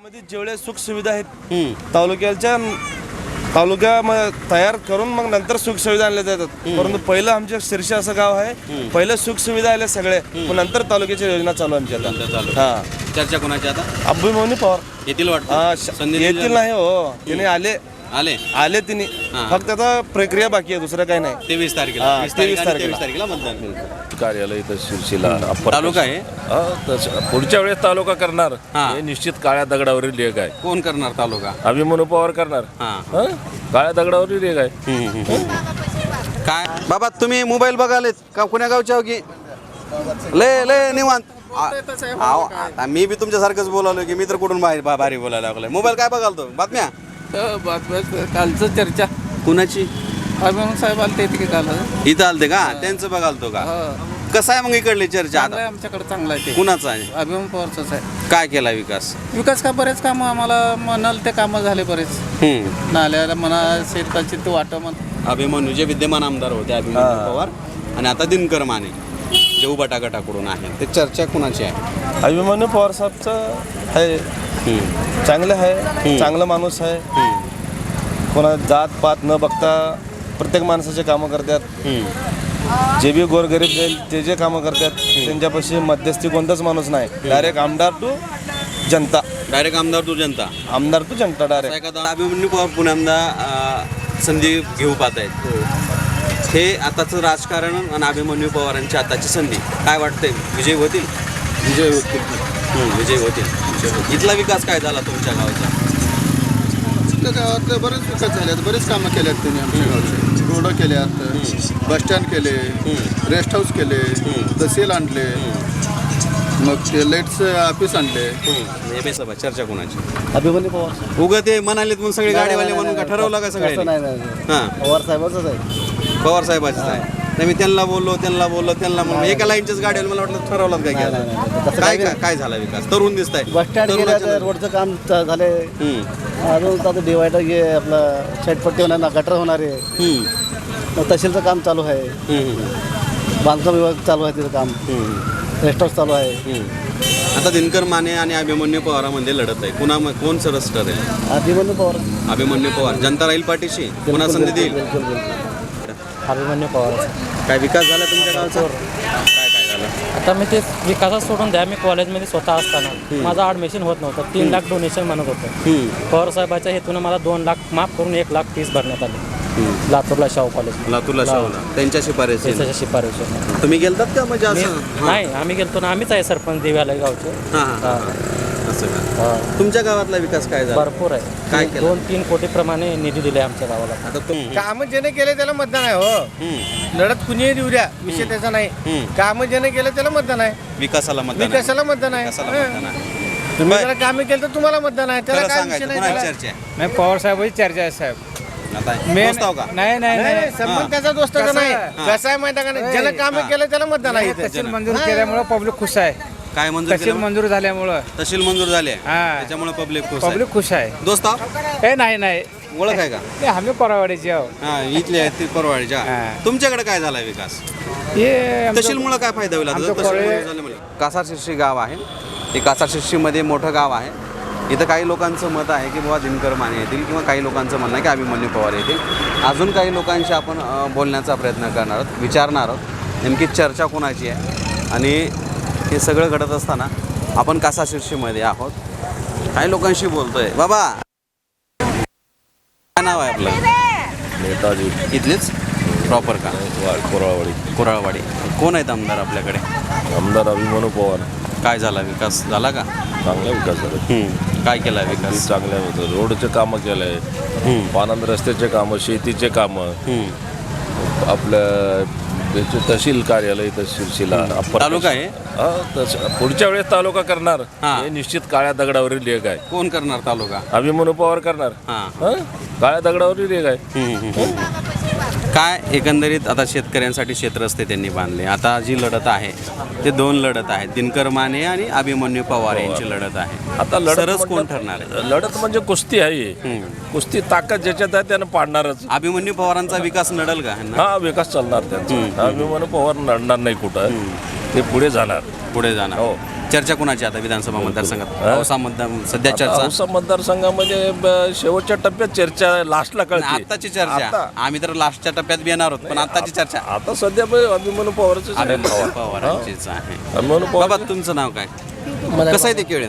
तालुक्यामध्ये जेवढे सुख सुविधा आहेत. तालुक्याच्या तालुक्या तयार करून मग नंतर सुख सुविधा आणल्या जातात. परंतु पहिलं आमच्या शिरशी असं गाव आहे पहिलं सुख सुविधा आले सगळे पण नंतर तालुक्याच्या योजना चालू आमच्या नंतर आता. चालू. हा. चर्चा कोणाची आता? अभिमन्यू पवार. येतील वाटतं? येतील नाही हो. तिने आले. आले? आले तिने. फक्त आता प्रक्रिया बाकी आहे दुसरं काही नाही. तेवीस तारखेला. हा, वीस तारीख 23 आणि तारखेला. तेवीस तारखेला मतदान. कार्यालय इथं शिरशीला अप्पर तालुका आहे? हा, तसं. पुढच्या वेळेस तालुका करणार. हा. हे निश्चित काळ्या दगडावरील लेख आहे. कोण करणार तालुका? अभिमन्यू पवार करणार. हा. हा? काळ्या दगडावरील लेख आहे. काय? बाबा तुम्ही मोबाईल बघालेत. का कुण्या गावच्या हो की? ले ले निवांत. आ- आहो, आता मी बी तुमच्यासारखंच बोलालो की मी तर कुठून बाहेर बा- भारी बोलायला लागलोय. मोबाईल काय बघाल तो बातम्या? बातम्या कालचं चर्चा. कुणाची? अभिमान साहेब आले ते की काल. इथं आलते का? त्यांचं बघाल तो का? कसं आहे मग इकडली चर्चा आता? आमच्याकडे चांगलं आहे ते. कुणाचा आहे? अभिमान पवारचंच आहे काय केला विकास? विकास का बरेच कामं आम्हाला म्हणाल ते कामं झाले बरेच. हम्म. नाल्याला म्हणा शेतकाची ते वाटं म्हण अभिमन्यू जे विद्यमान आमदार होते अभिमन्यू पवार आणि आता दिनकर माने जे गटाकडून आहे. ते चर्चा कुणाची आहे? अभिमन्यू पवार साहेबचं आहे. हम्म. चांगलं आहे चांगलं माणूस आहे. कोणा जात पात न बघता प्रत्येक माणसाचे कामं करतात. जे बी गोरगरीब जाईल ते जे कामं करतात त्यांच्यापाशी मध्यस्थी कोणताच माणूस नाही. डायरेक्ट आमदार टू जनता. डायरेक्ट आमदार तू जनता. आमदार टू जनता डायरेक्ट एखादा अभिमन्यू पवार पुण्यांदा अं, संधी घेऊ पाहत आहेत. हे आताचं राजकारण आणि अभिमन्यू पवारांची आताची संधी काय वाटतंय? विजय होतील? विजय होतील. विजय होतील. इथला विकास काय झाला तुमच्या गावाचा? गावात बरेच विकास झाले आहेत. बरेच कामं केले आहेत त्यांनी आमच्या गावचे. रोड केले आहेत. बस स्टँड केले. रेस्ट हाऊस केले. तहसील आणले. मग ते लाईटचं ऑफिस आणले. हे सभा चर्चा कोणाची? अभिमन्यू पवार उगा ते म्हणालेत म्हणून सगळे गाडीवाले म्हणून का ठरवलं का सगळे नाही नाही हां. पवार साहेबांचंच आहे. पवार साहेबाचीच आहे. नाही मी त्यांना बोललो त्यांना बोललो त्यांना म्हणून एका लाईनच्याच गाडीवाले मला वाटलं ठरवलं काय तसं काय काय काय झाला विकास? तरुण दिसत आहे बस स्टँड तर रोडचं काम च- झाले अजून आता डिवायडर गे आपलं शेटपट्टी होणार ना गटर होणार आहे. तहसीलचं काम चालू आहे. बांधकाम विभाग चालू आहे तिथं काम. रेस्ट हाऊस चालू आहे. आता दिनकर माने आणि अभिमन्यू पवारामध्ये लढत आहे. कुणा कोण सरस ठरेल? अभिमन्यू पवार. अभिमन्यू पवार. जनता राहील पाठीशी पुन्हा संधी देईल? अभिमन्यू पवार. काय विकास झाला तुमच्या गावचा? काय काय झालं आता मी ते विकासात सोडून द्या मी कॉलेजमध्ये स्वतः असताना. माझं ॲडमिशन होत नव्हतं. तीन लाख डोनेशन म्हणत होतं. पवार साहेबाच्या हेतून मला दोन लाख माफ करून एक लाख तीस भरण्यात आले. लातूरला शाहू कॉलेज लातूरला शाहूला त्यांच्या शिफारसी त्याच्या शिफारस होत्या. तुम्ही गेलतात का? म्हणजे मी- असं नाही आम्ही गेलतो ना. आम्हीच आहे सरपंच देव्याला गावचे. हां. हां. असं का? तुमच्या गावातला विकास काय झाला? भरपूर काय आहे केलं? दोन तीन कोटी प्रमाणे निधी दिले आमच्या गावाला. आता तुम कामं ज्याने केले त्याला मतदान आहे हो. हम्म. लढत कुणीही देऊ द्या विषय त्याचा नाही. हम्म. कामं ज्याने केलं त्याला मतदान आहे. विकासाला मतदान आहे. विकासाला मतदान आहे. विकासाला हं. मतदान आहे. तुम्ही जरा कामे केलं तर तुम्हाला मतदान आहे. त्याला खरं काय विषय सांगायचं नाही कोणाची त्याला. चर्चा आहे. नाही पवार साहेबाची चर्चा आहे साहेब. आता दोस्त का? नाही नाही नाही, नाही, नाही संबंध त्याचा दोस्ताचा नाही. हां. कसा आहे माहिती आहे का नाही? ज्यानं कामे केलं त्याला मतदान आहे इथे. तहसील मंजूर केल्यामुळं पब्लिक खुश आहे. काय मंजूर तहसील केलं? मंजूर झाल्यामुळं. तहसील मंजूर झाले. हां. त्याच्यामुळे पब्लिक खुश आहे. पब्लिक खुश आहे. दोस्त? आहो? हे नाही नाही. ओळख आहे का? हे आम्ही कोरावाडीचे आहो. हा इथले आहेत ते परवाडीच्या. हां. तुमच्याकडे काय झाला विकास? हे आमचं- तहसीलमुळे काय फायदा होईल आता? आमचं तहसील कोळे- मंजूर झाल्यामुळे. कासार शिर्शी गाव आहे. हे कासार शिर्शीमध्ये मोठं गाव आहे. इथं काही लोकांचं मत आहे की बाबा दिनकर माने येतील किंवा काही लोकांचं म्हणणं आहे की अभिमन्यू पवार येतील. अजून काही लोकांशी आपण अ, बोलण्याचा प्रयत्न करणार आहोत विचारणार आहोत. नेमकी चर्चा कोणाची आहे? आणि हे सगळं घडत असताना आपण कासा शिर्शीमध्ये आहोत. काही लोकांशी बोलतोय. बाबा! काय नाव आहे आपलं? नेताजी. इथलेच? प्रॉपर का? कोराळवाडी. कोराळवाडी. कोण आहेत आमदार आपल्याकडे? आमदार अभिमन्यू पवार. काय झाला विकास? झाला का? चांगला विकास झाला. काय केला विकास? चांगल्या होतं रोडचे कामं केलं. आहे पानंद रस्त्याचे कामं शेतीचे कामं. आपलं तहसील कार्यालय शिरशीला अप्पर तालुका आहे? हा तसं पुढच्या वेळेस तालुका करणार. हा. हे निश्चित काळ्या दगडावरील लेख आहे. कोण करणार तालुका? अभिमन्यू पवार करणार. हां. हा? काळ्या दगडावरील लेख आहे. काय एकंदरीत आता शेतकऱ्यांसाठी शेतरस्ते त्यांनी बांधले? आता जी लढत आहे ते दोन लढत आहेत. दिनकर माने आणि अभिमन्यू पवार यांची लढत आहे. आता लढत सरस म्हणजे- कोण ठरणार आहे? लढत म्हणजे कुस्ती आहे. कुस्ती ताकद ज्याच्यात आहे त्यानं पाडणारच. अभिमन्यू पवारांचा विकास नडल का ह्यांना? हा विकास चालणार त्यांचा. अभिमन्यू पवार लढणार नाही कुठं. ते पुढे जाणार. पुढे जाणार. हो. चर्चा कोणाची आता विधानसभा मतदारसंघात? औसा मतदार सध्या चर्चा औसा मतदारसंघामध्ये ब- शेवटच्या टप्प्यात चर्चा लास्टला कळते. आत्ताची चर्चा. आता आम्ही तर लास्टच्या टप्प्यात बी येणार आहोत पण आत्ताची चर्चा. आता सध्या ब- अभिमन्यू पवारच अभिमन्यू पवारांचीच आहे. अभिमन्यू बाबा पवार तुमचं नाव काय? कसं आहे ते केळ?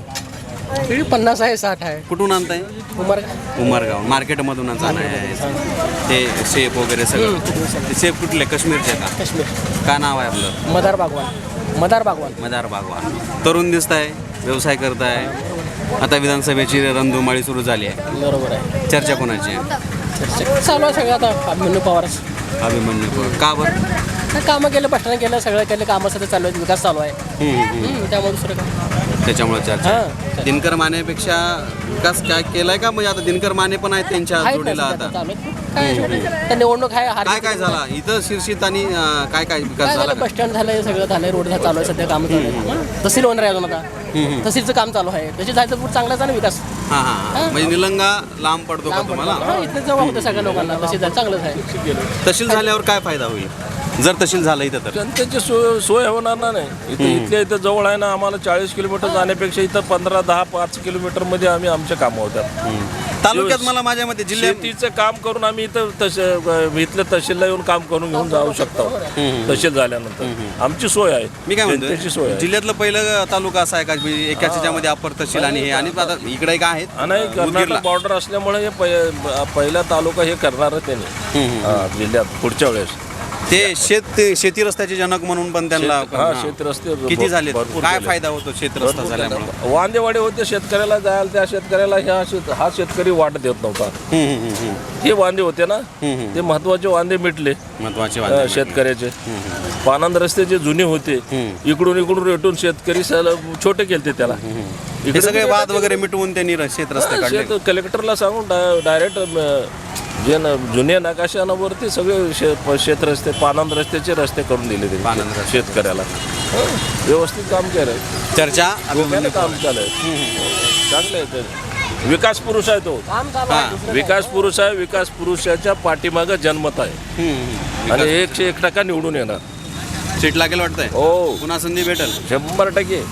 केळी पन्नास आहे साठ आहे. कुठून आणताय? उमर उमरगाव. मार्केटमधूनच आहे ते शेप वगैरे सगळं. ते शेप कुठले? काश्मीरचे का? काश्मीर. काय नाव आहे आपलं? मदार बागवान. मदार बागवान. मदार बागवान. तरुण दिसत आहे व्यवसाय करताय. आता विधानसभेची रणधुमाळी सुरू झाली आहे. बरोबर आहे. चर्चा कोणाची आहे? चालू आहे सगळं आता अभिमन्यू पवार. अभिमन्यू पवार. का बरं? कामं केलं बसटाने केलं सगळं केलं कामं सध्या चालू आहेत विकास चालू आहे. हम्म, हम्म. हम्म, त्यामुळे दुसरं काय? त्याच्यामुळे चर्चा. दिनकर मानेपेक्षा विकास काय केलाय का? म्हणजे आता दिनकर माने पण आहेत त्यांच्या आहेत ना जोडीला सध्या आता. काय तर निवडणूक आहे हार काय काय झाला? इथं शिर्षीत आणि अं, काय काय विकास काय झाला झालं? बस स्टँड झालंय सगळं झालंय रोड चालू आहे सध्या काम चालू आहे तहसील होणार आहे अजून आता. तहसीलचं काम चालू आहे. तशी जायचं पुढे चांगलाच आहे ना विकास? हा हा हा. म्हणजे निलंगा लांब पडतो का तुम्हाला? हा, इथलं जवळ होतं सगळ्या लोकांना. तशी जायचं चांगलंच आहे. तहसील झाल्यावर काय फायदा होईल? जर तहसील झालं इथं तर. जनतेची सोय सोय होणार ना नाही. इथे इथल्या इथं जवळ आहे ना आम्हाला चाळीस किलोमीटर जाण्यापेक्षा इथं पंधरा दहा पाच किलोमीटरमध्ये आम्ही आमचे काम होतात तालुक्यात मला माझ्या मते जिल्ह्यात शेतीचं काम करून आम्ही इथं तस इथल्या तहसीलला येऊन काम करून घेऊन जाऊ शकतो. तहसील झाल्यानंतर. आमची सोय आहे. मी काय जनतेची सोय म्हणतो आहे. जिल्ह्यातलं पहिलं तालुका असा आहे का? म्हणजे एकाच ह्याच्यामध्ये अप्पर तहसील आणि हे आणि आता इकडे एक आहेत. आणि उदगीरला. कर्नाटक बॉर्डर असल्यामुळे हे पहि- पहिला तालुका हे करणार त्यांनी. हा, जिल्ह्यात पुढच्या वेळेस. ते शेत शेती रस्त्याचे जनक म्हणून पण त्यांना शेत- हा, शेत रस्ते किती झाले भरपूर काय केले. फायदा होतो शेत रस्ता झाल्यामुळे? वांदेवाडी होते शेतकऱ्याला जायला त्या शेतकऱ्याला ह्या शेत हा शेतकरी वाट देत नव्हता. हम्म, हम्म, हम्म, हे वांदे होते ना ते महत्त्वाचे वांदे मिटले. महत्त्वाचे अ, वाद शेतकऱ्याचे. पानंद रस्ते जे जुने होते. इकडून इकडून रेटून शेतकरी सल- छोटे केलते त्याला. हे सगळे वाद वगैरे मिटवून त्यांनी र- शेत रस्ते काढले. शेत कलेक्टरला सांगून डायरेक्ट जे न जुन्या नकाशांवरती सगळे शे- प- शेत रस्ते पानंद रस्त्याचे रस्ते करून दिले त्यांनी पानंद रस्ते. शेतकऱ्याला. हो, व्यवस्थित काम केलंय. चर्चा काम चालू चांगलं आहे ते. विकास पुरुष आहे तो. हा. विकास पुरुष आहे विकास पुरुषाच्या पाठीमागं जन्मत आहे. हम्म, आणि. एकशे एक टक्का निवडून येणार. सीट लागेल वाटतंय? हो. पुन्हा संधी भेटेल. शंभर टक्के.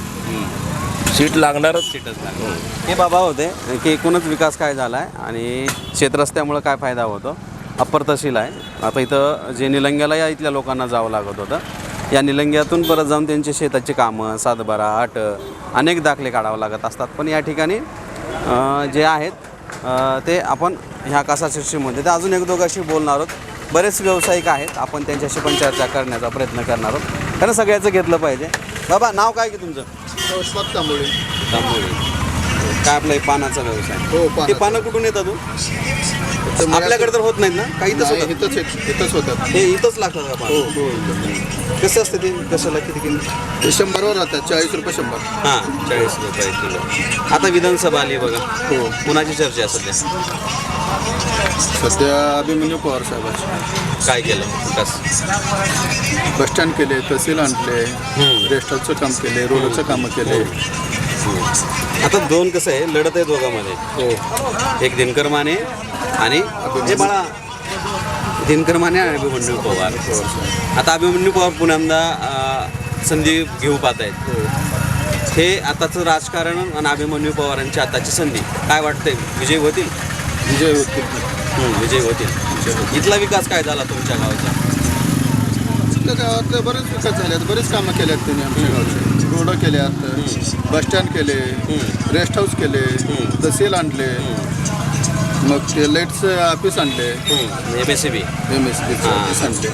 सीट लागणारच सीटच लागणार. हे बाबा होते की एकूणच विकास काय झाला आहे आणि शेतरस्त्यामुळं काय फायदा होतो अप्पर तहसील आहे. आता इथं जे निलंग्याला या इथल्या लोकांना जावं लागत होतं या निलंग्यातून परत जाऊन त्यांचे शेताची कामं सातबारा आट अनेक दाखले काढावं लागत असतात. पण या ठिकाणी अं, जे आहेत अं, ते आपण ह्या कासा शिर्षीमध्ये ते अजून एक दोघांशी बोलणार आहोत. बरेच व्यावसायिक आहेत. आपण त्यांच्याशी पण चर्चा करण्याचा प्रयत्न करणार आहोत. कारण सगळ्याचं घेतलं पाहिजे. बाबा नाव काय की तुमचं? दौलत तांबोळी. तांबोळी. काय आपलं हे पानाचा व्यवसाय? हो, ते. पानं कुठून येतात तू तर मग आपल्याकडे तर होत नाहीत ना? काही नाही, होतात. इथंच इथंच होतात. हे इथंच लागतात का हो पानं? हो इथं. कसं असते ते? कशाला किती किलो? ते शंभरवर राहतात चाळीस रुपये शंभर. हां चाळीस रुपये किलो. आता विधानसभा आली बघा. हो. कुणाची चर्चा आहे सध्या सध्या अभिमन्यू पवार साहेबांचे. काय केलं? विकास. बसस्टँड केले तहसील आणले रेस्ट हाऊसचं काम केले रोडचं कामं केले. आता दोन कसं आहे लढत आहे दोघांमध्ये. हो. एक दिनकर माने आणि हे मला दिनकर माने आणि अभिमन्यू पवार. आता अभिमन्यू पवार अं, संधी घेऊ पाहत आहेत. हे आताचं राजकारण आणि अभिमन्यू पवारांची आताची संधी. काय वाटतंय? विजय होतील? विजय होतील. हं, विजय होतील. इथला विकास काय झाला तुमच्या गावचा? आपल्या गावात बरेच विकास झाले आहेत. बरेच कामं केले आहेत त्यांनी आमच्या गावचे. रोड केले आहेत. बसस्टँड केले. रेस्ट हाऊस केले. तहसील आणले. मग ते लाईटचं ऑफिस आणले. M S B M S बीचं office आणले.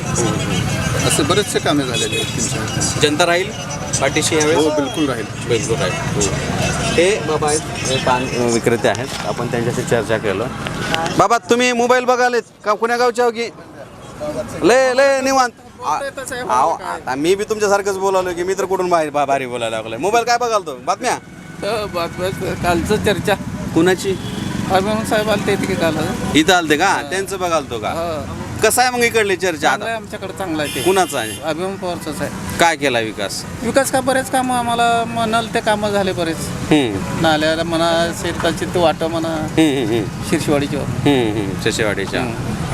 असे बरेचसे कामे झालेले आहेत त्यांच्या जनता राहील? पाठीशी हो यावेळेस बिलकुल राहील. बिलकुल राहील. हे. बाबा आहेत. हे पान विक्रेते आहेत. आपण त्यांच्याशी चर्चा केलं. बाबा तुम्ही मोबाईल बघालेत का? कुण्या गावचे हो की? लय लय निवांत. आ- आहो, आता मी बी तुमच्यासारखंच बोलालो की मी तर कुठून बाहेर बा- भारी बोलायला लागलोय. मोबाईल काय बघाल तो बातम्या कालचं चर्चा. कुणाची? अभिमान साहेब आले ते की काल. इथं आलते का? त्यांचं बघाल तो का कसं आहे मग इकडली चर्चा चांगलं आहे आता आमच्याकडे चांगलं आहे ते. कुणाचं आहे? अभिमान पवारचंच आहे. काय केला विकास? विकास का बरेच कामं आम्हाला म्हणाल ते कामं झाले बरेच. हम्म, नाल्याला म्हणा शेतकालची ते वाटं म्हणा हम्म, हम्म, हम्म. शिरशिवाडीची हम्म, हम्म, शशीवाडीच्या.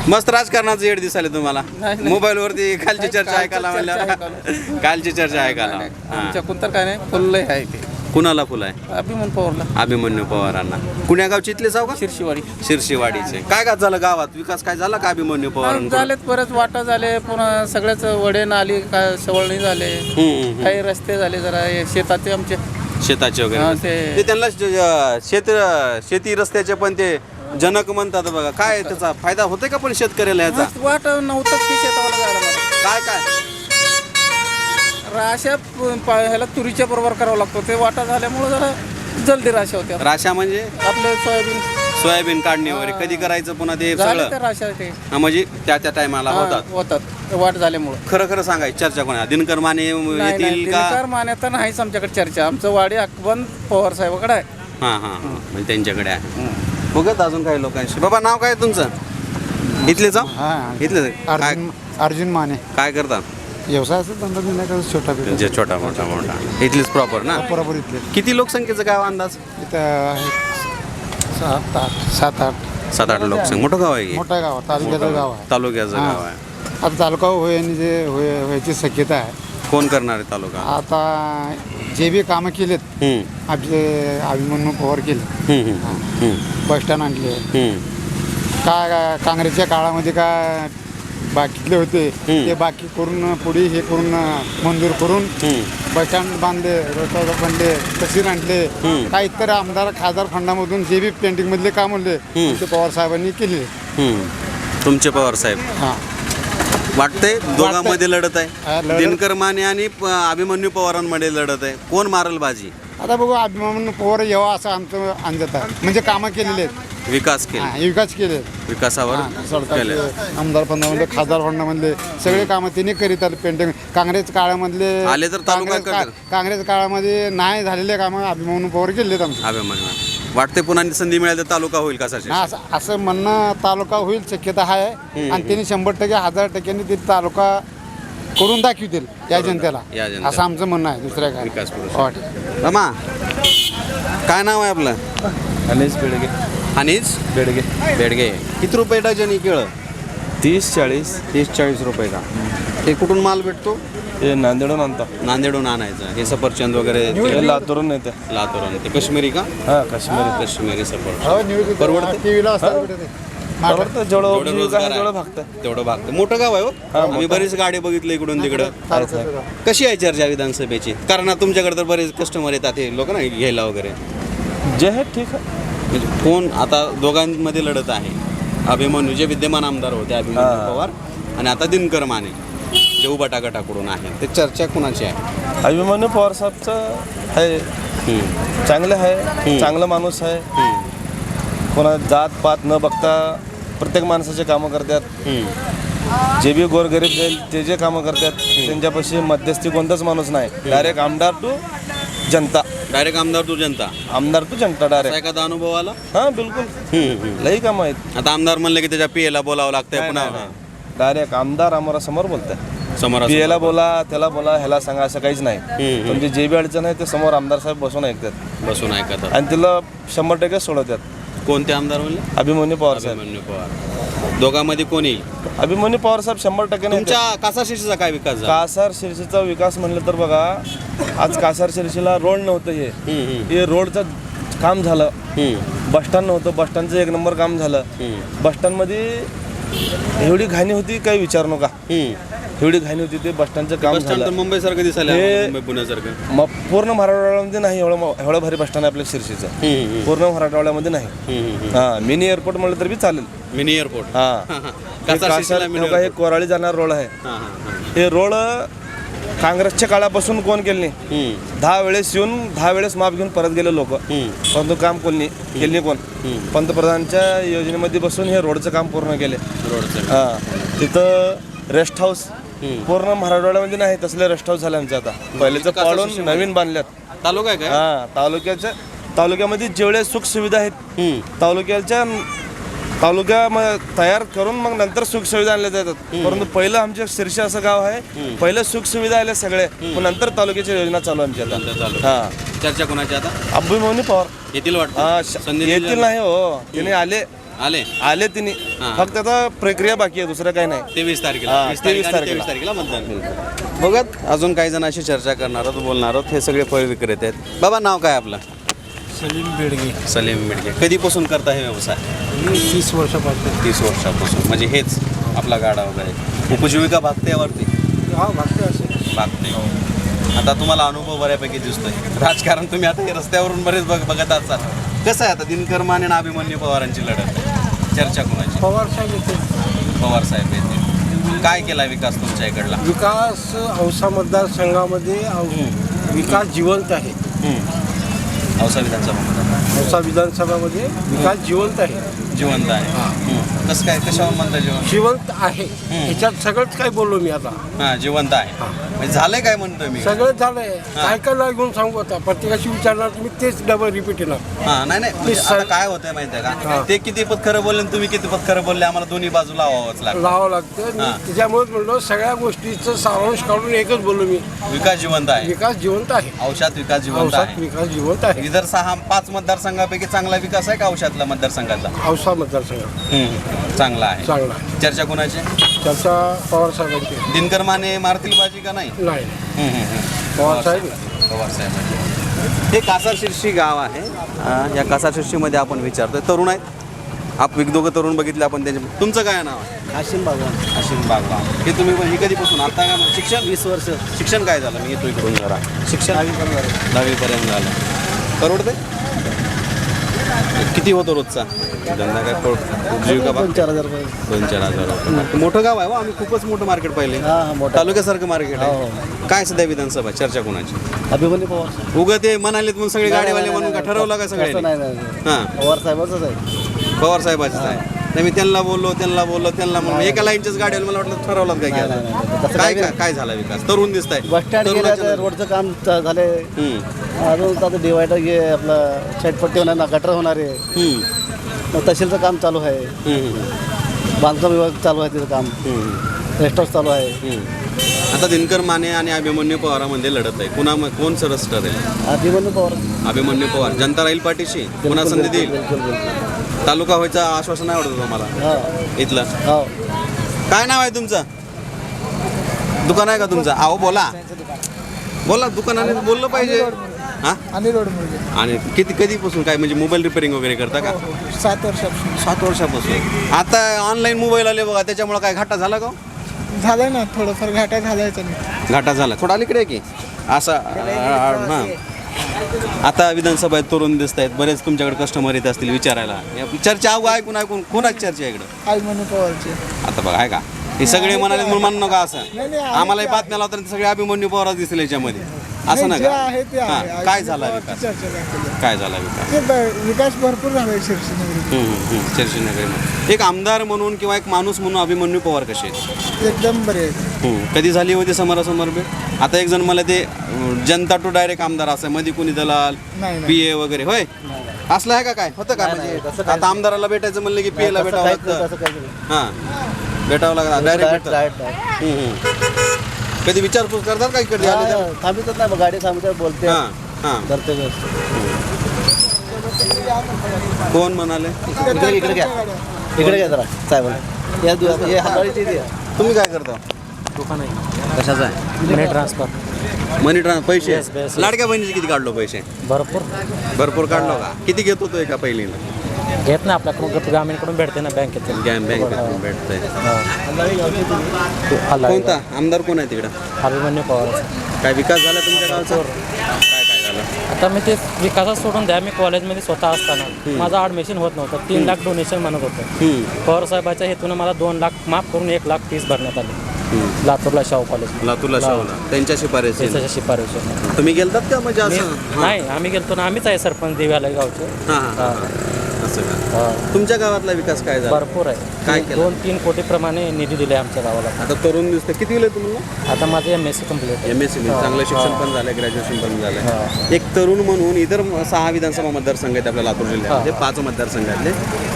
मस्त राजकारणाचं येड दिसाले तुम्हाला. नाही, नाही. मोबाईल वरती चर्चा कालची ऐकायला चर्चा म्हणल्यावर ऐकायला. कालची चर्चा ऐकायला. नाही, हा. आमच्याकडून तर काय नाही फुल्ल आहे ते. कुणाला फुल आहे? अभिमन पवारला. अभिमन्यू पवारांना. कुण्या गावची? इथले जाऊ का? शिरशिवाडी. शिरशीवाडीचे. काय काय झालं गावात? विकास काय झाला का अभिमन्यू पवारांकडून? झालेत बरेच वाटा झाले. पुन्हा सगळ्याच वडे नाली काय सवळणी झाले. काही रस्ते झाले जरा. हे शेताचे आमचे. शेताचे हा, वगैरे ते- ते त्यांना ज- ज- शेत शेती रस्त्याचे पण ते जनक म्हणतात बघा. काय त्याचा फायदा होतोय का पण शेतकऱ्याला याचा? वाट नव्हतंच की शेतावाला काय काय? राशा प- प- ह्याला तुरीच्या बरोबर करावं लागतो. ते वाटा झाल्यामुळे जरा जलदी राशा होत्या. राशा म्हणजे? आपले सोयाबीन. सोयाबीन काढणी वगैरे. कधी करायचं पुन्हा ते झाले सगळं? त्या राशा ते. हा, म्हणजे त्या त्या टायमाला हा, होतात. होतात. वाट झाल्यामुळं. खरं खरं सांगायचं चर्चा कोणा? दिनकर माने येतील का? दिनकर मान्यता नाहीच आमच्याकडे चर्चा. आमचं वाडी अकबंद पवार साहेबाकडे आहे. हां हां हां. म्हणजे त्यांच्याकडे आहे. बघत अजून काही लोकांशी. बाबा नाव काय तुमचं? इथले जाऊ इथले काय? अर्जुन माने. काय करता? धंदा दिला का छोटा म्हणजे छोटा मोठा मोठा. इथलीच प्रॉपर ना? बरोबर इथले. किती लोकसंख्येचं काय अंदाज? इथं आहे सात आठ. सात आठ. सात आठ लोकसंख्या. मोठं गाव आहे की? मोठं गाव तालुक्याचं गाव आहे. तालुक्याचं हां. गाव आहे. आता तालुका होईन जे होय व्हायची शक्यता आहे. कोण करणार आहे तालुका? आता जे बी कामं केलेत हम्म, आपले अभिमन्यू पवार केले. हम्म, हम्म, हम्म, बस स्टँड आणले. हम्म. काय काय काँग्रेसच्या काळामध्ये काय बाकीतले होते ते बाकी करून पुढे हे करून मंजूर करून बस स्टँड बांधले रस्ता बांधले तहसील आणले. काही इतर आमदार खासदार फंडामधून जे बी पेंटिंग मधले काम होते ते पवार साहेबांनी केले. तुमचे पवार साहेब. हां. वाटतंय दोघांमध्ये लढत आहे? दिनकर माने आणि अभिमन्यू पवारांमध्ये लढत आहे. कोण मारल बाजी? आता बघू अभिमन्यू पवार यावं असं आमचं अंदाज आहे. म्हणजे कामं केलेले आहेत. विकास केला. हां, विकास केले विकासावर केले. सडकाचे आमदार फंडामधले खासदार फंडामधले सगळे कामं त्यांनी करीत आले पेंटिंग. काँग्रेस काळामधले आले तर तालुका काँग्रेस का- करतील. काँग्रेस काळामध्ये नाही झालेले कामं अभिमन्यू पवार केलेत आमचे. अभिमन्यू वाटते पुन्हा संधी मिळाली तर तालुका होईल कसा ना असं असं म्हणणं तालुका होईल शक्यता आहे. आणि त्यांनी शंभर टक्के हजार टक्क्यांनी ते तालुका करून दाखवतील या जनतेला. या जनतेला. असं आमचं म्हणणं आहे दुसऱ्या काय. विकास करू हो, ठीक. रमा काय नाव आहे आपलं? अनिस बेडगे. अनिज बेडगे. बेडगे. किती रुपये डझन ही केळं? तीस चाळीस. तीस चाळीस रुपये का? हे कुठून माल भेटतो? हे नांदेडून आणता. नांदेडून आणायचं. हे सफरचंद वगैरे लातूरून येते लातूरून. ते काश्मीरी का? हा काश्मीरी. काश्मीरी येते. परवडते? परवडतं जेवढं जेवढं उपजीविका रोजगार आहे आहे, तेवढं भागतं तेवढं भागतं मोठं गाव आहे हो. आम्ही बरीच गाडी बघितली इकडून तिकडं. कशी आहे चर्चा विधानसभेची? कारण आता तुमच्याकडे तर बरेच कस्टमर येतात हे लोक ना घ्यायला वगैरे. जे आहे ठीक आहे. म्हणजे कोण आता दोघांमध्ये लढत आहे. अभिमन्यू जे विद्यमान आमदार होते अभिमन्यू हा. पवार आणि आता दिनकर माने जे उबाटा गटाकडून आहे. ते चर्चा कुणाची आहे? अभिमन्यू पवार साहेबचं आहे. हम्म. चांगलं आहे. चांगलं माणूस आहे. कोणा जात पात न बघता प्रत्येक माणसाचे कामं करतात. जे बी गोरगरीब जाईल ते जे कामं करतात त्यांच्यापाशी मध्यस्थी कोणताच माणूस नाही. डायरेक्ट आमदार टू जनता. डायरेक्ट आमदार तू जनता. आमदार टू जनता डायरेक्ट एखादा अनुभव आला? हां बिलकुल. लई कामं आहेत. आता आमदार म्हणले की त्याच्या पीएला बोलावं लागतंय पुन्हा. डायरेक्ट आमदार आम्हाला समोर बोलताय समोर पियाला बोला त्याला बोला ह्याला सांगा असं काहीच नाही. तुमची जे बी अडचण आहे ते समोर आमदार साहेब बसून ऐकतात. बसून ऐकतात. आणि तिला शंभर टक्के सोडवतात. कोणते आमदार म्हणले? अभिमन्यू पवार साहेब. अभिमन्यू पवार. दोघांमध्ये कोण येईल? अभिमन्यू पवार साहेब शंभर टक्के नाही तुमच्या कासा शिशीचा काय विकास झाला? कासार शिरशीचा विकास म्हणलं तर बघा आज कासार शिरशीला रोड नव्हतं हे. हम्म, हम्म, हे रोडचं काम झालं. हम्म, बसस्टँड नव्हतं बसस्टँडचं एक नंबर काम झालं. हम्म, बसस्टँडमध्ये एवढी घाणी होती काही विचार नका. हम्म. एवढी घाणी होती ते बसस्टँडचं काम बस स्टँड तर झालं मुंबईसारखं दिसायला हे- मुंबई पुण्यासारखं. मग पूर्ण मराठवाड्यामध्ये नाही एवढं म- एवढं भारी बसस्टँड आहे आपल्या हम्म, पूर्ण मराठवाड्यामध्ये नाही. हा मिनी एअरपोर्ट म्हणलं तर बी चालेल. मिनी एअरपोर्ट हा. कासार हे बघा, हे. कोराळी जाणार रोड आहे. हा, हा, हा. हे रोड काँग्रेसच्या काळापासून कोण केले नाही? हम्म, दहा वेळेस येऊन दहा वेळेस माफ घेऊन परत गेले लोक. हम्म, परंतु काम कोण केले कोण. हम्म. पंतप्रधानच्या योजनेमध्ये बसून हे रोडचं काम पूर्ण केले. रोडचं हा. तिथं रेस्ट हाऊस. पूर्ण मराठवाड्यामध्ये नाही तसले रेस्ट हाऊस झाले आमचे आता. पहिलेचं पाडून? नवीन बांधल्यात. तालुका आहे काय हा तालुक्याच्या तालुक्यामध्ये जेवढे सुख सुविधा आहेत तालुक्याच्या तालुक्या म- तयार करून मग नंतर सुख सुविधा आणल्या जातात. परंतु पहिलं आमच्या शिरशी असं गाव आहे पहिलं सुख सुविधा आल्या सगळे. पण नंतर तालुक्याच्या योजना चालू आमच्या. आता. हा. चर्चा कोणाची आता? अभिमन्यू पवार. येतील हा वाटतं श- संधी येतील नाही हो. तिने आले. आले? आले तिने. हा. फक्त आता प्रक्रिया बाकी आहे दुसरं काही नाही. तेवीस तारखेला. हा, वीस तारीख 23 आणि तारखेला. तेवीस तारखेला. मतदान. बघत अजून काही जण अशी चर्चा करणार आहोत बोलणार आहोत हे सगळे फळ विक्रेते आहेत. बाबा नाव काय आपलं? सलीम बेडगे. सलीम मिडके कधीपासून करता हे व्यवसाय? तीस वर्षापासून. तीस वर्षापासून. म्हणजे हेच आपला गाडा वगैरे. उपजीविका भागते यावरती? हा मागते असे. भागते. आता तुम्हाला अनुभव बऱ्यापैकी दिसतोय. राजकारण तुम्ही आता हे रस्त्यावरून बरेच बघ बघत असाल. कसं आहे आता दिनकर माने आणि अभिमन्यू पवारांची लढत? चर्चा कोणाची? पवार साहेब येते पवार साहेब येते काय केला विकास तुमच्या इकडला? विकास औसा मतदारसंघामध्ये विकास जिवंत आहे. औसा विधानसभा औसा विधानसभामध्ये विकास जिवंत आहे. जिवंत आहे. कसं काय कशावर म्हणता जिवंत? जिवंत आहे. ह्याच्यात सगळंच काय बोललो मी आता. हा जिवंत आहे. म्हणजे झालंय काय म्हणतोय मी? सगळं झालंय. काय काय घेऊन सांगू आता. प्रत्येकाशी विचारणार तुम्ही तेच डबल रिपीट येणार. हा नाही नाही. म्हणजे आता काय होतंय माहितीये का? ते किती पत खरं बोलले आणि तुम्ही किती पत खरं बोलले आम्हाला दोन्ही बाजू लावावंच लागतं. लावावं लागतं. मी हा. त्याच्यामुळेच म्हणलो सगळ्या गोष्टीचं सारांश काढून एकच बोललो मी. विकास जिवंत आहे. विकास जिवंत आहे. औषध विकास जिवंत औसात आहे. विकास जिवंत आहे. इतर सहा पाच मतदारसंघापैकी चांगला विकास आहे का औषधातला मतदारसंघाचा औसा मतदारसंघ. चांगला आहे. चांगला आहे. चर्चा कोणाची? चर्चा पवार साहेबांची दिनकर माने मारतील बाजी का नाही? नाही. हम्म, हम्म, हम्म. पवार साहेब पवार साहेबांची हे कासारशिर्शी गाव आहे. अं, या कासारशिर्शीमध्ये आपण विचारतोय. तरुण आहेत. आप एक दोघं तरुण बघितले आपण त्यांचे. तुमचं काय नाव आहे? आशिम बागवान. अश्विन बागवा हे तुम्ही पण- हे कधीपासून आता का शिक्षण? वीस वर्ष. शिक्षण काय झालं? मी येतो इकडून जरा. शिक्षण दहावीपर्यंत झालं. परवडते किती होतो रोजचा? धंदा काय पड- उपजीविका बा- दोन चार हजार रुपये. दोन चार हजार. रुपये. मोठं गाव आहे हो आम्ही खूपच मोठं मार्केट पाहिले. हा हा मोठा. तालुक्यासारखं मार्केट हो, आहे काय सध्या विधानसभा? चर्चा कोणाची? अभिमन्यू पवार उगा ते म्हणालेत म्हणून सगळे गाडीवाले म्हणून का ठरवलं का तसं सगळे नाही नाही नाही. हां. पवार साहेबाचंच आहे पवार साहेबाचीच आहे. नाही मी त्यांना बोललो त्यांना बोललो त्यांना म्हणून एका लाईनच्याच गाडीला मला वाटलं ठरवलं काय नाही, नाही, नाही. केलं तसं काय काय काय झाला विकास? तरुण दिसत आहे बस स्टँड गेल्या रोडचं काम च- झाले अजून आता डिवायडर गे आपलं शेटपट्टी होणार ना गटर होणार आहे. तहसीलचं काम चालू आहे. बांधकाम विभाग चालू आहे तिथं काम. रेस्ट हाऊस चालू आहे. आता दिनकर माने आणि अभिमन्यू पवारामध्ये लढत आहे. पुन्हा कोण सरस ठरेल? अभिमन्यू पवार. अभिमन्यू पवार. जनता राहील पाठीशी? पुन्हा संधी देईल? तालुका व्हायचं आश्वासन नाही आवडतं तुम्हाला? हा. इथलं? हो. काय नाव आहे तुमचं? दुकान आहे का तुमचं? आहो बोला. बोला दुकानाने बोललं पाहिजे. हा? आणि रोड आणि किती कधीपासून काय म्हणजे मोबाईल रिपेअरिंग वगैरे करता का? सात वर्षापासून. सात वर्षापासून. आता ऑनलाईन मोबाईल आले बघा त्याच्यामुळे काय घाटा झाला का हो? झालंय ना थोडंफार घाटा झालायच नाही घाटा झाला. थोडा अलीकडे की. असा हां. आता विधानसभेत तरुण दिसत आहेत बरेच तुमच्याकडे कस्टमर येत असतील विचारायला. हे चर्चा अवघ ऐकून ऐकून कोणाची चर्चा आहे इकडं? आई म्हणू पवारचे. आता बघा आहे का? हे सगळे म्हणाले म्हणून म्हणू नका असं. नाही, आम्हाला बातम्या लावतात सगळे अभिमन्यू पवार दिसतील याच्यामध्ये. असं नाही, जे आहे ते आहे. हां, काय झाला विकास चर्चा. काय झाला विकास ते ब- विकास भरपूर शिरशीनगरी चर्चेनगरी एक आमदार म्हणून किंवा एक माणूस म्हणून अभिमन्यू पवार कसे आहेत एकदम बरे आहेत. हम्म. कधी झाली होती समोरासमोर भेट आता एक जण मला ते अं, जनता टू डायरेक्ट आमदार असं मध्ये कुणी दलाल नाही, नाही. पी ए वगैरे होय असलं आहे का काय होतं का म्हणजे आता आमदाराला भेटायचं म्हणलं की पी एला भेटावं लागतं. हां भेटावं लागतं डायरेक्ट डायरेक्ट भेटतं डायरेक्ट डायरेक्ट. हम्म, हम्म. कधी विचारपूस करतात काय कधी आले तर? हा, थांबितच नाही मग गाडी थांबते बोलते. हां हां. करते. कोण म्हणाले? इकडे इकडे घ्या. इकडे घ्या जरा साहेब. या दिवस हे हाताळीची द्या तुम्ही काय करता? कशाचा आहे? मनी ट्रान्सफर मनी ट्रान्स पैसे? Yes, yes, yes. लाडक्या बहिणीचे किती काढलो पैसे? भरपूर. भरपूर काढलो का? किती घेत होतो एका पहिलीनं घेत ना आपल्याकडून ग्रामीणकडून भेटते ना गॅम भेटतंय. हल्ला कोणता? आमदार कोण आहे तिकडं? अभिमन्यू पवार. काय विकास झाला तुमच्या गावचा? काय काय झालं? आता मी ते विकासात सोडून द्या मी कॉलेजमध्ये स्वतः असताना. माझं ॲडमिशन होत नव्हतं. तीन लाख डोनेशन म्हणत होतं. पवार साहेबाच्या हेतून मला दोन लाख माफ करून एक लाख तीस भरण्यात आले. लातूरला शाहू कॉलेज लातूरला शाहूला त्यांच्या शिफारसी त्याच्या शिफारस तुम्ही गेलतात का म्हणजे असं? हां. नाही आम्ही गेलतो ना आम्हीच आहे सरपंच दिव्याला गावचे. हां. हां. हा. तुमच्या गावातला विकास काय झाला? भरपूर आहे. काय केलं? दोन तीन कोटी प्रमाणे निधी दिले आमच्या गावाला. आता तरुण दिसतं किती गेलं तुम्हाला? आता माझं M S C complete M S C चांगलं शिक्षण पण झालं ग्रॅज्युएशन पण झालं एक तरुण म्हणून इतर सहा विधानसभा मतदारसंघ आहेत आपल्या लातूर जिल्ह्यामध्ये पाच मतदारसंघातले.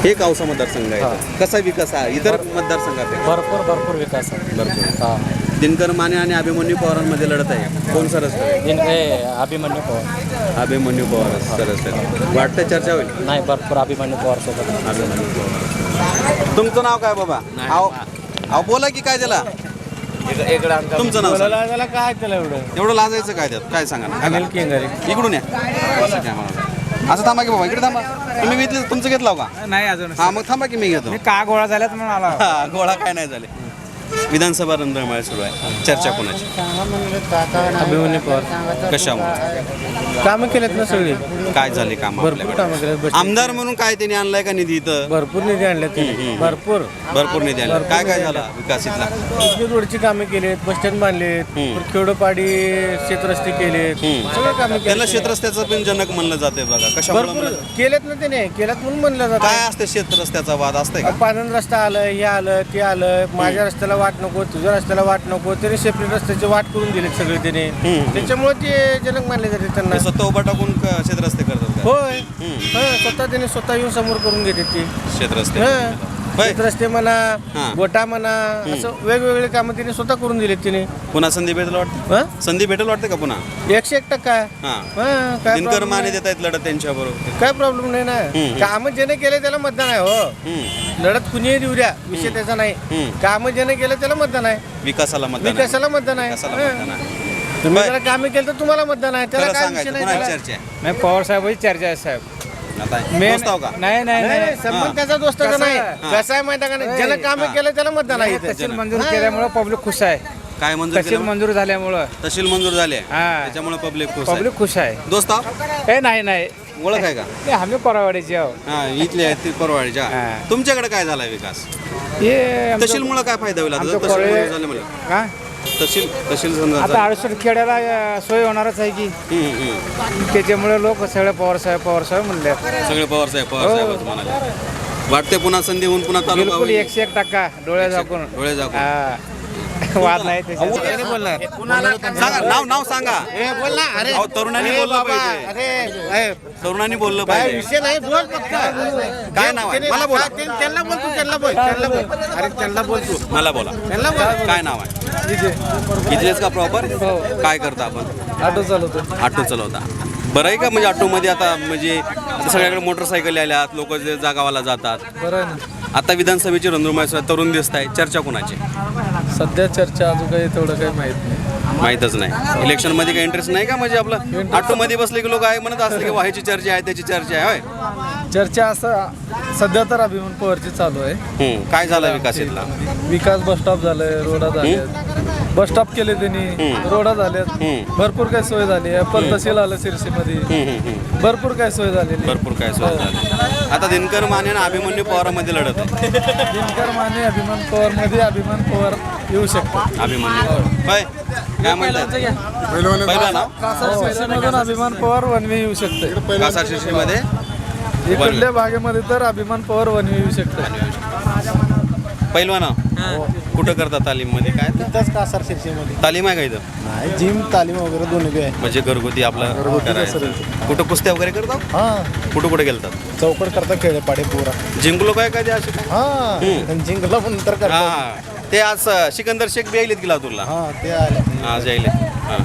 हे औसा मतदारसंघ आहे. कसा विकास आहे? इतर मतदारसंघापेक्षा भरपूर भरपूर विकास आहे. भरपूर. हा. दिनकर माने आणि अभिमन्यू पवारांमध्ये लढत आहे. कोण सरस ठरेल? दिन हे अभिमन्यू पवार. अभिमन्यू पवार सरस ठरेल. वाटतं चर्चा होईल? नाही भरपूर अभिमन्यू पवार सोबत. अभिमन्यू पवार. तुमचं नाव काय बाबा? अहो अहो बोला की काय त्याला? तुमचं नाव सांगा. त्याला काय त्याला एवढं? एवढं लाजायचं काय त्यात? काय सांगा ना? अनिल केंगारे. इकडून या. असं काय असं थांबा की बाबा इकडे थांबा. तुम्ही घेतलं तुमचं घेतलं हो का? नाही अजून. हा मग थांबा की मी घेतो. का गोळा झाल्यात म्हणून आला. हा, गोळा काय नाही झाले. विधानसभा रंधळमाळ सुरू आहे. चर्चा कोणाची? अभिमन्यू पवार. कशामुळे? कामं केलेत ना सगळी. काय झाले काम भरपूर कामं केलेत बस आमदार म्हणून काय त्यांनी आणलाय का निधी इथं? भरपूर निधी आणले त्यांनी. भरपूर. भरपूर निधी आणला काय काय झाला विकास इथला इथली रोडची कामे केलेत बस स्टँड बांधलेत खेडोपाडी शेतरस्ते केलेत. सगळे कामे त्याला शेतरस्त्याचं पण जनक म्हणलं जाते बघा. कशामुळे भरपूर म्हणलं? केलेत ना त्याने. केल्यात म्हणून म्हणलं जातं काय असते शेतरस्त्याचा वाद? असतंय का? पानंद रस्ता आलं हे आलं ते आलं. माझ्या रस्त्याला वाट नको तुझ्या रस्त्याला वाट नको त्याने सेपरेट रस्त्याची वाट करून दिली सगळे त्याने त्याच्यामुळे ते जनक मानले जाते त्यांना. स्वतः उभा टाकून क- शेतरस्ते करतात का? होय. हं, स्वतः त्याने स्वतः येऊन समोर करून घेतात ते. शेतरस्ते. हं. होय. रस्ते म्हणा हां. गोटा म्हणा असं वेगवेगळे कामं त्यांनी स्वतः करून दिलेत तिने पुन्हा संधी भेटेल वाटतं हं? संधी भेटेल वाटतं का पुन्हा एकशे एक टक्का हा हं, काय दिनकर problem माने नाही. देत आहेत लढत त्यांच्या बरोबर काय प्रॉब्लेम नाही ना कामं ज्याने केले त्याला मतदान आहे हो लढत कुणीही देऊ द्या विषय त्याचा नाही कामं ज्याने केलं त्याला मतदान आहे विकासाला मतदान आहे. विकासाला मतदान आहे विकासाला हं. मतदान आहे. तुम्ही बरं. जरा कामे केलं तर तुम्हाला मतदान आहे त्याला खरं काय विषय सांगायचं नाही त्याला. चर्चा आहे नाही पवार साहेबांची चर्चा आहे साहेब आता दोस्त आहो का? नाही नाही नाही संबंध त्याचा दोस्ताचा नाही. कसा आहे माहिती का नाही? ज्यानं काम केलं त्याला मतदान आहे. तहसील मंजूर केल्यामुळे पब्लिक खुश आहे. काय मंजूर तहसील केलं? मंजूर झाल्यामुळं. तहसील मंजूर झाले. हा. त्याच्यामुळे पब्लिक खुश आहे. पब्लिक खुश आहे. दोस्त आहो? हे नाही नाही. ओळख आहे का? आम्ही परवाड्याचे आहो. हा इथले आहेत ते परवाडीच्या. हा. तुमच्याकडे काय झालाय विकास? हे आमचं- मुळे काय फायदा होईल आता? आमचं तहसील कोळे- मंजूर झाले हा? तहसील तहसील आता अडसष्ट खेड्याला अं, सोय होणारच आहे की. त्याच्यामुळे लोक सगळे पवार साहेब पवार साहेब म्हणले सगळे पवार साहेब पवार साहेबच म्हणाले वाटते पुन्हा संधी होऊन पुन्हा तालुका बिलकुल होईल. एकशे एक टक्का डोळे झाकून डोळे झाकून. हा. वाद नाही त्याच्यात सांगा नाव नाव सांगा. बोल ना. अरे अहो, तरुणांनी बोललं बाबा, पाहिजे. अरे ए, तरुणांनी बोललं काय पाहिजे. विषय नाही बोल फक्त. काय नाव आहे? मला बोला. ते- त्यांना बोल तू त्यांना बोल त्यांना बोल. अरे त्यांना बोल तू. मला बोला. त्यांना बोल. काय नाव आहे? इथलेच का प्रॉपर काय करता आपण? ऑटो चालवतो. ऑटो चलवता. बरं आहे का म्हणजे ऑटोमध्ये आता म्हणजे आता सगळ्याकडे मोटरसायकल आल्यात लोक जागावाला जातात. बरं आहे ना. आता विधानसभेची आहे, तरुण दिसत आहे चर्चा कोणाची? सध्या चर्चा अजून काही तेवढं काही माहीत नाही. माहीतच नाही. इलेक्शनमध्ये काही इंटरेस्ट नाही का म्हणजे आपलं? ऑटो मध्ये बसले की लोक आहे म्हणत असले की व्हायची चर्चा आहे त्याची चर्चा आहे होय. चर्चा असं सध्या तर अभिमान पवारची चालू आहे. हम्म, काय झालं विकास इथला? विकास बस स्टॉप झालाय रोडा झाल्यात. बस स्टॉप केले त्यांनी रोडा झाल्यात. भरपूर काय सोय झाली ॲपल तहसील आलं शिरसीमध्ये हम्म, हम्म, हम्म. भरपूर काय सोय झालेली भरपूर काय सोय झाली आता दिनकर माने आणि अभिमन्यू पवारामध्ये लढत आहे. दिनकर माने अभिमान पवारमध्ये अभिमान पवार येऊ शकतो. अभिमन्यू होय. काय म्हणतात पहिला शिरसीमधून अभिमान पवार वनवे येऊ शकते कासार शिर्षीमध्ये इकडल्या भागेमध्ये तर अभिमान पवार वनवे येऊ शकते पहिलवा नाव कुठं करता तालीममध्ये काय? तिथंच कासार शिरशीमध्ये तालीम आहे का इथं? नाही जिम तालीम वगैरे दोन्ही बी आहे. म्हणजे घरगुती आपलं करायचं. कुठं कुस्त्या वगैरे करता हा. कुठं कुठे गेलतात? चौकट करता खेळेपाडे पुरा. जिंकलो काय कधी असे? हा. जिंकला पण तर करता हा. ते आज अं, सिकंदर शेख बी यायलेत की लातूरला? हा ते आले आज यायले हा.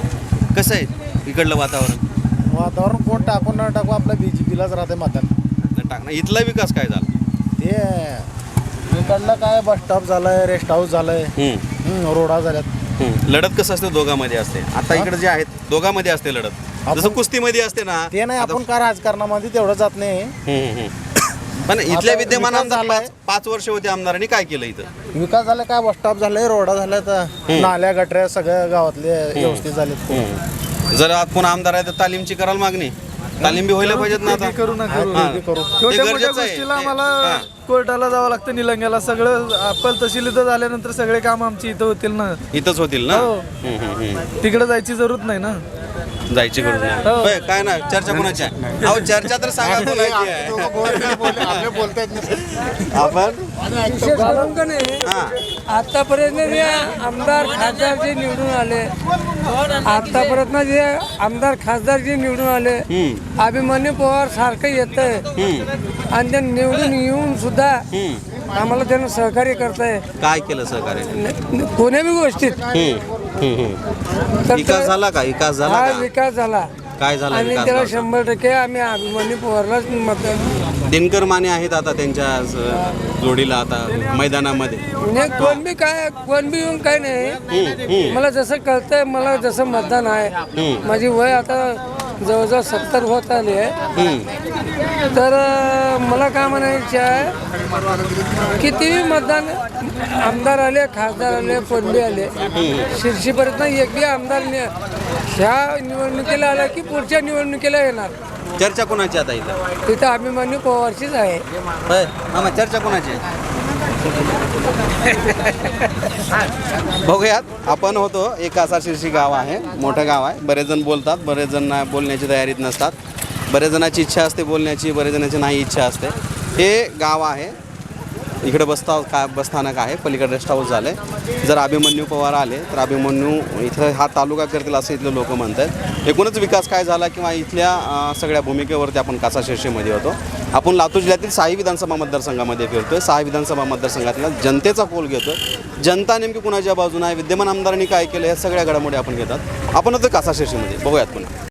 कसं आहे इकडलं वातावरण? वातावरण कोण टाकून न टाकू आपल्या बीजेपीलाच राहते मतदान टाकणं इथला विकास काय झाला? ते इकडलं काय बस स्टॉप झालंय रेस्ट हाऊस झालंय. हम्म, हम्म, रोडा झाल्यात. हम्म. लढत कसं असते? दोघांमध्ये असते. आता इकडे जे आहेत दोघांमध्ये असते लढत. जसं कुस्तीमध्ये असते ना ते नाही आता- आपण काय राजकारणामध्ये तेवढं जात नाही. हम्म, हम्म. पण इथल्या विद्यमान विकास आमदार झालाय. पाच वर्ष होते आमदारांनी काय केलं इथं विकास झाला काय बस स्टॉप झालाय रोडा झाल्यात नाल्या गटऱ्या सगळ्या गावातले व्यवस्थित झालेत जर आत कोण आमदार आहे तर तालीमची कराल मागणी तालीम बी व्हायला पाहिजेत ना आता करू ना करू हा. ते करू. ते छोट्या मोठ्या गरजेचं आहे. गोष्टीला ते- आम्हाला हा. कोर्टाला जावं लागतं निलंग्याला सगळं अप्पल तहसील इथं झाल्यानंतर सगळे काम आमची इथं होतील ना इथंच होतील ना हो. हम्म, हम्म, हम्म. तिकडे जायची जरूरत नाही ना जायची गरज नाही. हो. होय, काय ना चर्चा कोणाची आहे? अहो चर्चा तर सांगा कोणाची आहे? आपण? हा. आतापर्यंत जे आमदार खासदार जे निवडून आले आतापर्यंत जे आमदार खासदार जे निवडून आले हम्म, अभिमन्यू पवार सारखं येत आहे हम्म, आणि ते निवडून येऊन सुद्धा हम्म. आम्हाला त्यांना सहकार्य करताय. काय केलं सहकार्य? कोण्या बी गोष्टीत. हम्म, हम्म, हम्म. तर विकास झाला का? विकास झाला हा का? विकास झाला. काय झाला आणि विकास त्याला गावचा? शंभर टक्के आम्ही अभिमन्यू पवारलाच मतदान दिनकर माने आहेत आता त्यांच्या जोडीला आता मैदानामध्ये. म्हणजे कोण बी काय कोण बी येऊन काय नाही. मला जसं कळतंय मला जसं मतदान आहे माझी वय आता जवळजवळ सत्तर होत आली आहे. तर अं, मला काय म्हणायचं आहे किती मतदान आमदार आले खासदार आले कोण बी आले शिर्षीपर्यंत एक बी आमदार नि- ह्या निवडणुकीला आला की पुढच्या निवडणुकीला येणार. चर्चा कोणाची आता इथं? तिथं अभिमन्यू पवारचीच आहे. होय. मामा चर्चा कोणाची आहे? बघूयात. आपण होतो एक कासा गाव आहे. मोठं गाव आहे. बरेच जण बोलतात. बरेच जण बोलण्याची तयारीत नसतात. बरेच जणाची इच्छा असते बोलण्याची. बरेच जणांची नाही इच्छा असते. हे गाव आहे. इकडे बसता का बसस्थानक आहे. पलीकडे रेस्ट हाऊस झालं आहे जर अभिमन्यू पवार आले तर अभिमन्यू इथं हा तालुका करतील असं इथले लोक म्हणतात एकूणच विकास काय झाला किंवा इथल्या सगळ्या भूमिकेवरती आपण कासाशिर्षीमध्ये होतो. आपण लातूर जिल्ह्यातील साई विधानसभा मतदारसंघामध्ये फिरतोय. सहा विधानसभा मतदारसंघातला जनतेचा कोल घेतोय. जनता नेमकी कुणाच्या बाजूने आहे? विद्यमान आमदारांनी काय केलं या सगळ्या घडामोडी आपण घेतात. आपण होतो कासा शिर्षेमध्ये बघूयात पुन्हा.